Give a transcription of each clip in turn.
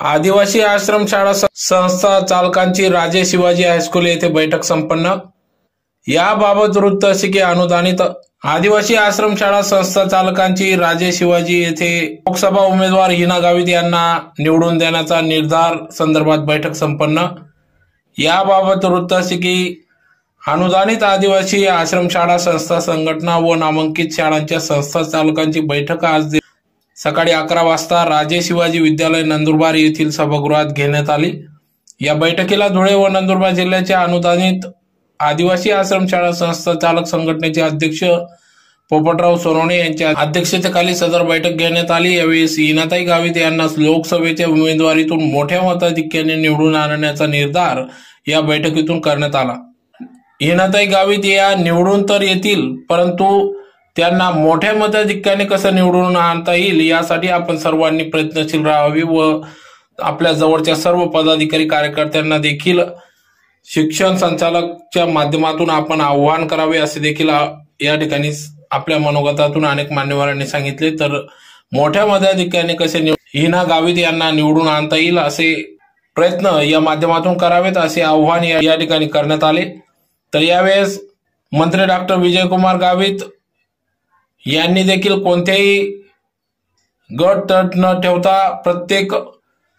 आदिवासी आश्रम शाळा संस्था चालकांची राजे शिवाजी हायस्कूल येथे बैठक संपन्न. याबाबत वृत्त असे की अनुदानित. आदिवासी आश्रम शाळा संस्था चालकांची राजे शिवाजी येथे लोकसभा उमेदवार हिना गावित यांना निवडून देण्याचा निर्धार संदर्भात बैठक संपन्न. याबाबत वृत्त असे की अनुदानित आदिवासी आश्रमशाळा संस्था संघटना व नामांकित शाळांच्या संस्था चालकांची बैठक आज सकाळी अकरा वाजता राजे शिवाजी विद्यालय नंदुरबार येथील सभागृहात घेण्यात आली. या बैठकीला धुळे व नंदुरबार जिल्ह्याच्या अनुदानित आदिवासी आश्रमशाळा संस्था चालक संघटनेचे अध्यक्ष पोपटराव सोनवणे यांच्या अध्यक्षतेखाली सदर बैठक घेण्यात आली. यावेळी इनाताई गावित यांना लोकसभेच्या उमेदवारीतून मोठ्या मताधिक्याने निवडून आणण्याचा निर्धार या बैठकीतून करण्यात आला. हिनाताई गावित या निवडून तर येतील परंतु त्यांना मोठ्या मताधिक्याने कसं निवडून आणता येईल यासाठी आपण सर्वांनी प्रयत्नशील राहावे व आपल्या जवळच्या सर्व पदाधिकारी कार्यकर्त्यांना देखील शिक्षण संचालकच्या माध्यमातून आपण आव्हान करावे असे देखील या ठिकाणी आपल्या मनोगतातून अनेक मान्यवरांनी सांगितले. तर मोठ्या मताधिक्याने कसे हिना गावित यांना निवडून आणता येईल असे प्रयत्न या माध्यमातून करावेत असे आव्हान या या ठिकाणी करण्यात आले. तर यावेळेस मंत्री डॉक्टर विजयकुमार गावित यांनी देखील कोणत्याही गट तट न ठेवता प्रत्येक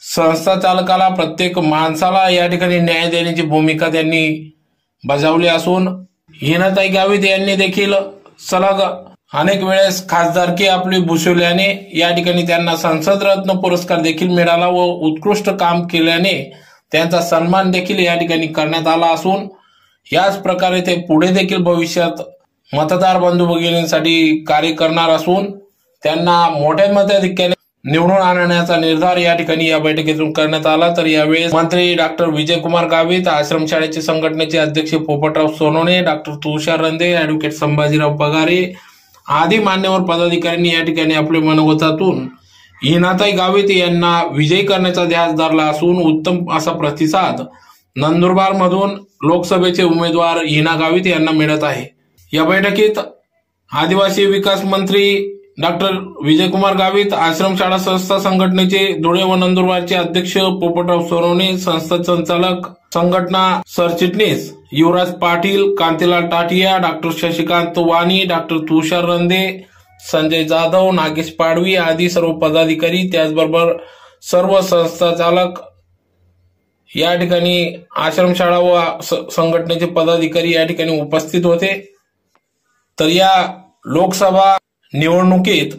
संस्था चालकाला प्रत्येक माणसाला या ठिकाणी न्याय देण्याची भूमिका त्यांनी बजावली असून हिनाताई गावित यांनी देखील सलग अनेक वेळेस खासदारकी आपली भूषवल्याने या ठिकाणी त्यांना संसद रत्न पुरस्कार देखील मिळाला व उत्कृष्ट काम केल्याने त्यांचा सन्मान देखील या ठिकाणी करण्यात आला असून याच प्रकारे ते पुढे देखील भविष्यात मतदार बंधू भगिनींसाठी कार्य करणार असून त्यांना मोठ्या मताधिक्याने निवडून आणण्याचा निर्धार या ठिकाणी या बैठकीतून करण्यात आला. तर यावेळेस मंत्री डॉक्टर विजयकुमार गावित आश्रमशाळेचे संघटनेचे अध्यक्ष पोपटराव सोनवणे डॉक्टर तुषार रंदे ऍडव्होकेट संभाजीराव पगारे आदी मान्यवर पदाधिकाऱ्यांनी या ठिकाणी आपल्या मनोगतातून हिनाताई गावित यांना विजयी करण्याचा ध्यास धरला असून उत्तम असा प्रतिसाद नंदुरबार मधून लोकसभेचे उमेदवार हिना गावित यांना मिळत आहे. या बैठकीत आदिवासी विकास मंत्री डॉक्टर विजयकुमार गावित आश्रमशाळा संस्था संघटनेचे धुळे व नंदुरबारचे अध्यक्ष पोपटराव सोनवणे संस्था संचालक संघटना सरचिटणीस युवराज पाटील कांतीलाल टाटिया डॉक्टर शशिकांत वाणी डॉक्टर तुषार रंदे संजय जाधव नागेश पाडवी आदी सर्व पदाधिकारी त्याचबरोबर सर्व संस्था चालक या ठिकाणी आश्रमशाळा व संघटनेचे पदाधिकारी या ठिकाणी उपस्थित होते. तर या लोकसभा निवडणुकीत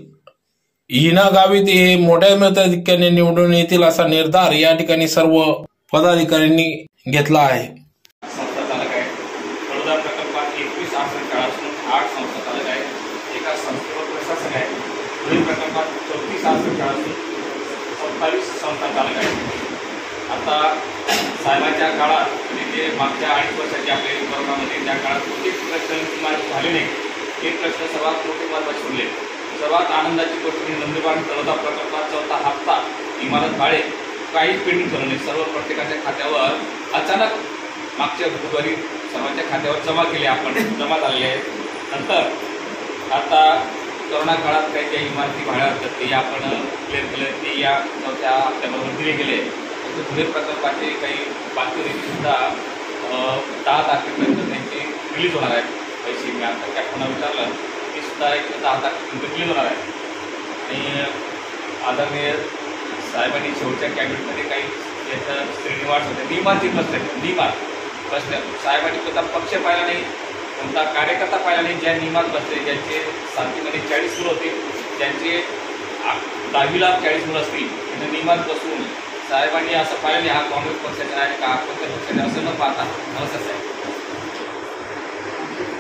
हिना गावित हे मोठ्या मताधिक्याने निवडून येतील असा निर्धार या ठिकाणी सर्व पदाधिकाऱ्यांनी घेतला आहे. आता साहेबांच्या काळात म्हणजे मागच्या अडीच वर्षाच्या आपल्या त्या काळात कोणतीच प्रश्न झाले नाही. हे प्रश्न सर्वात मोठे महत्त्वाचे सर्वात आनंदाची गोष्ट म्हणजे नंदुरबार तळोदा प्रकल्पात चौथा हप्ता. इमारत भाडे काहीच पेंडिंग झालं नाही. सर्व प्रत्येकाच्या खात्यावर अचानक मागच्या बुधवारी सर्वांच्या खात्यावर जमा केले आपण. जमा झालेले आहेत. नंतर आता कोरोना काळात काही ज्या इमारती भाड्या असतात. ते आपण क्लिअर केले. ते या चौथ्या हप्त्याबरोबर दिले गेले. तसं पुढे प्रकल्पाचे काही बाकी सुद्धा दहा तारखेपर्यंत त्यांचे रिलीज होणार आहेत. पैसे मी आता कॅप्टनला विचारलं ते सुद्धा एक दहा तारखेपर्यंत रिलीज होणार आहे आणि आदरणीय साहेबांनी शेवटच्या कॅबिनेटमध्ये काही याचं श्रेणीवाढ होते नियमांची प्रश्न आहेत नियमात प्रश्न साहेबांनी कोणता पक्ष पाहिला नाही कोणता कार्यकर्ता पाहिला नाही ज्या नियमात बसले ज्यांचे सातवीमध्ये चाळीस मुलं होते ज्यांचे दहावीला चाळीस मुलं असतील त्यांना नियमात बसून साहेबांनी असं पाहिलं नाही हा काँग्रेस पक्षाचा आहे का कोणत्या पक्षाचा असं न पाहता नमस्कार साहेब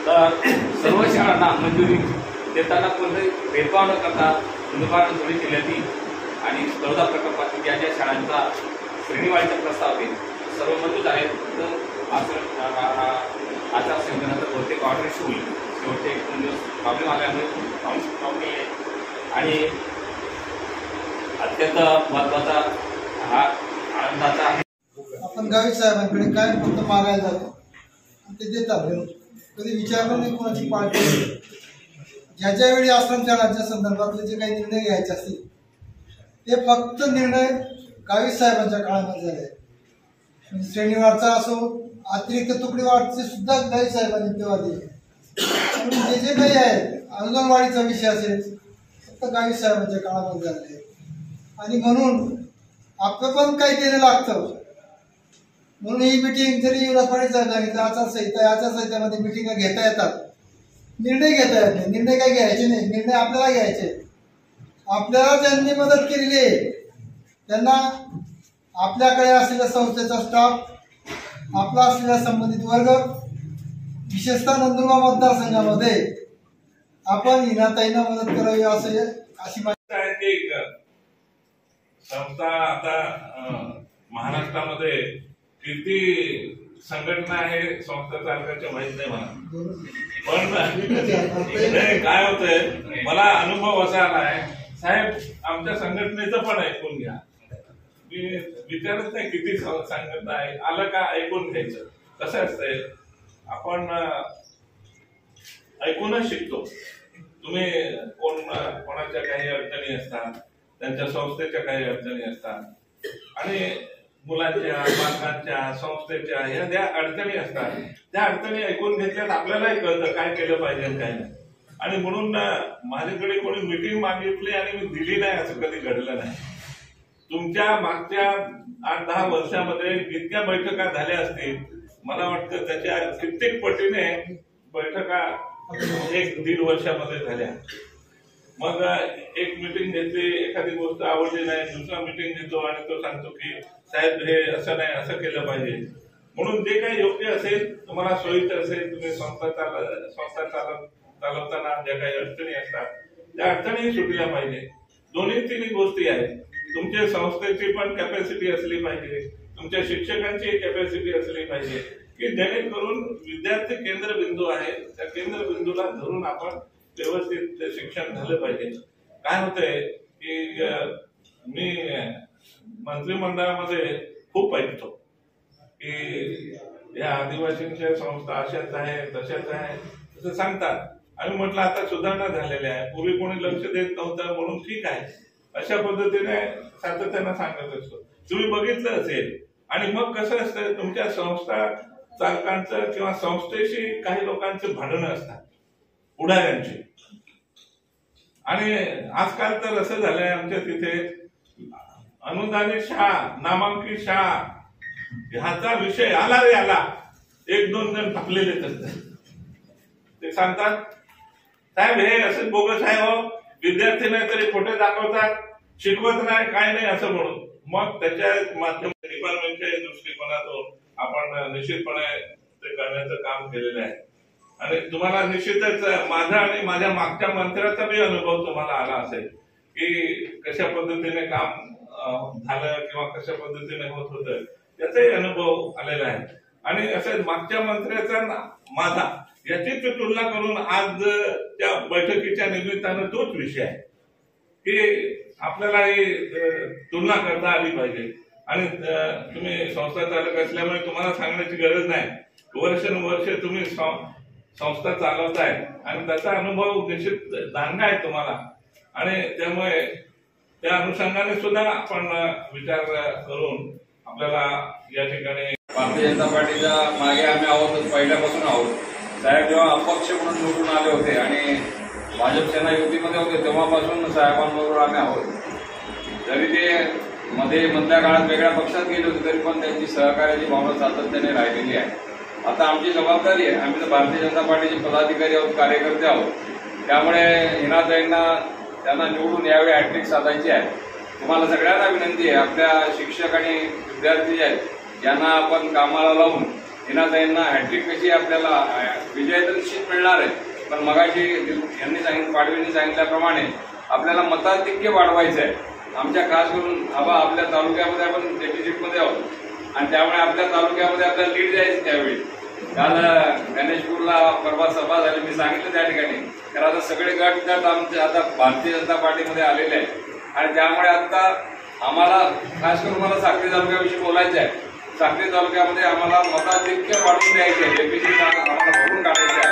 सर्व शाळांना मंजुरी देताना कोणताही भेदभाव न करता नंदुरबार थोडी जिल्ह्यातील आणि स्पर्धा प्रकल्पातील ज्या ज्या शाळांचा श्रेणीवाढीचा प्रस्ताव आहे सर्व मंजूर आहेत तर असं आचारसंहितेनंतर बहुतेक ऑर्डर इश्यू होईल. शेवटचे एक दोन दिवस प्रॉब्लेम आल्यामुळे पाऊस प्रॉब्लेम आहे. आणि अत्यंत महत्त्वाचा हा आनंदाचा आहे. आपण गावी साहेबांकडे काय फक्त मागायला जातो? ते देतात. कधी विचारलं नाही कोणाची पार्टी ज्याच्या वेळी आश्रमशाळांच्या संदर्भातले जे काही निर्णय घ्यायचे असतील ते फक्त निर्णय गावी साहेबांच्या काळामध्ये झाले. म्हणजे श्रेणीवारचा असो अतिरिक्त तुकडीवारचे सुद्धा गावित साहेबांनी तेव्हा दिले. जे जे काही आहे अंगणवाडीचा विषय असेल फक्त गावी साहेबांच्या काळामध्ये झाले. आणि म्हणून आपलं पण काही केलं लागतं. म्हणून ही मिटिंग जरी युवराज पाटील साहेब सांगितलं आचारसंहिता आचारसंहितेमध्ये मिटिंग घेता येतात. निर्णय घेता येत नाही. निर्णय काही घ्यायचे नाही. निर्णय आपल्याला घ्यायचे आपल्याला ज्यांनी मदत केलेली आहे. त्यांना आपल्याकडे असलेल्या संस्थेचा स्टाफ आपला असलेला संबंधित वर्ग विशेषतः नंदुरबार मतदारसंघामध्ये आपण हिनाताईंना मदत करावी असे अशी माहिती आहे की संस्था आता महाराष्ट्रामध्ये किती संघटना आहे संस्था चालकाच्या माहीत नाही मला. पण काय होतंय मला अनुभव असा आलाय साहेब आमच्या संघटनेचं पण ऐकून घ्या. मी विचारत नाही किती संघटना आहे आलं का ऐकून घ्यायचं. कसं असतंय? आपण ऐकूनच शिकतो. तुम्ही कोण कोणाच्या काही अडचणी असतात त्यांच्या संस्थेच्या काही अडचणी असतात. आणि मुलांच्या पालकांच्या संस्थेच्या ह्या ज्या अडचणी असतात त्या अडचणी ऐकून घेतल्यात आपल्यालाही कळतं काय केलं पाहिजे काय नाही. आणि म्हणून माझ्याकडे कोणी मिटिंग मागितली आणि मी दिली नाही असं कधी घडलं नाही. तुमच्या मागच्या आठ दहा वर्षामध्ये जितक्या बैठका झाल्या असतील मला वाटतं त्याच्या कित्येक पटीने बैठका एक दीड वर्षामध्ये झाल्या. मग एक मिटिंग घेतली एखादी गोष्ट आवडली नाही दुसरा मिटिंग घेतो आणि तो सांगतो की साहेब हे असं नाही असं केलं पाहिजे. म्हणून जे काही योग्य असेल तुम्हाला सोयीचं असेल तुम्ही संस्था चाल संस्था चालव चालवताना ज्या काही अडचणी असतात त्या अडचणी सुटल्या पाहिजे. दोन्ही तिन्ही गोष्टी आहेत. तुमच्या संस्थेची पण कॅपॅसिटी असली पाहिजे. तुमच्या शिक्षकांची कॅपॅसिटी असली पाहिजे. की जेणेकरून विद्यार्थी केंद्रबिंदू आहे त्या केंद्रबिंदूला धरून आपण व्यवस्थित शिक्षण झालं पाहिजे. काय होतंय की मी मंत्रिमंडळामध्ये खूप ऐकतो की या आदिवासींच्या संस्था अशाच आहे तशाच आहे असं सांगतात. आणि म्हटलं आता सुधारणा झालेल्या आहे. पूर्वी कोणी लक्ष देत नव्हतं म्हणून ठीक आहे. अशा पद्धतीने सातत्यानं सांगत असतो. तुम्ही बघितलं असेल आणि मग कसं असतं तुमच्या संस्था चालकांचं किंवा संस्थेशी काही लोकांचं भांडणं असतात. पुढाऱ्यांची आणि आजकाल तर असं झालंय आमच्या तिथे अनुदानित शाळा नामांकित शाळा ह्याचा विषय आला रे आला. एक दोन जण टाकलेले ते सांगतात साहेब हे असं बोगस आहे हो. विद्यार्थी नाही तरी खोटे दाखवतात. शिकवत नाही काय नाही असं म्हणून. मग त्याच्या माध्यम डिपार्टमेंटच्या दृष्टिकोनातून आपण निश्चितपणे ते करण्याचं काम केलेलं आहे. आणि तुम्हाला निश्चितच माझा आणि माझ्या मागच्या मंत्र्याचा बी अनुभव तुम्हाला आला असेल की कशा पद्धतीने काम झालं किंवा कशा पद्धतीने होत होतं त्याचाही अनुभव आलेला आहे. आणि असं मागच्या मंत्र्याचा माझा याची तुलना करून आज त्या बैठकीच्या निमित्तानं तोच विषय आहे की आपल्याला ही तुलना करता आली पाहिजे. आणि तुम्ही संस्था चालक असल्यामुळे तुम्हाला सांगण्याची गरज नाही. वर्षानुवर्ष तुम्ही संस्था चालवत चालवताय आणि त्याचा अनुभव निश्चित दांडगा आहे तुम्हाला. आणि त्यामुळे त्या अनुषंगाने सुद्धा आपण विचार करून आपल्याला या ठिकाणी भारतीय जनता पार्टीच्या मागे आम्ही आहोत पहिल्यापासून आहोत. साहेब जेव्हा अपक्ष म्हणून निवडून आले होते आणि भाजप सेना युतीमध्ये होते तेव्हापासून साहेबांबरोबर आम्ही आहोत. जरी ते मध्ये मधल्या काळात वेगळ्या पक्षात गेले होते तरी पण त्यांची सहकार्याची भावना सातत्याने राहिलेली आहे. आता आमची जबाबदारी आहे. आम्ही तर भारतीय जनता पार्टीचे पदाधिकारी आहोत कार्यकर्ते आहोत. त्यामुळे हिनाताईंना त्यांना निवडून यावेळी हॅट्रिक साधायची आहे. तुम्हाला सगळ्यांना विनंती आहे. आपल्या शिक्षक आणि विद्यार्थी जे आहेत यांना आपण कामाला लावून हिनाताईंना हॅट्रिक कशी आपल्याला विजय तर निश्चित मिळणार आहे. पण मगाशी यांनी सांगितलं पाडवींनी सांगितल्याप्रमाणे आपल्याला मताधिक्य वाढवायचं आहे आमच्या खास करून आबा आपल्या तालुक्यामध्ये आपण डेप्युटीमध्ये आहोत. आणि त्यामुळे आपल्या तालुक्यामध्ये आपल्याला लीड द्यायची त्यावेळी. काल गणेशपूरला परवा सभा झाली. मी सांगितलं त्या ठिकाणी. तर आता सगळे गट गट आमचे आता भारतीय जनता पार्टीमध्ये आलेले आहेत. आणि त्यामुळे आता आम्हाला खास करून मला साखरी तालुक्याविषयी बोलायचं आहे. साखरी तालुक्यामध्ये आम्हाला मताधिक्य वाढवून द्यायचे आहे. एपीसी आम्हाला भरून काढायचे आहे.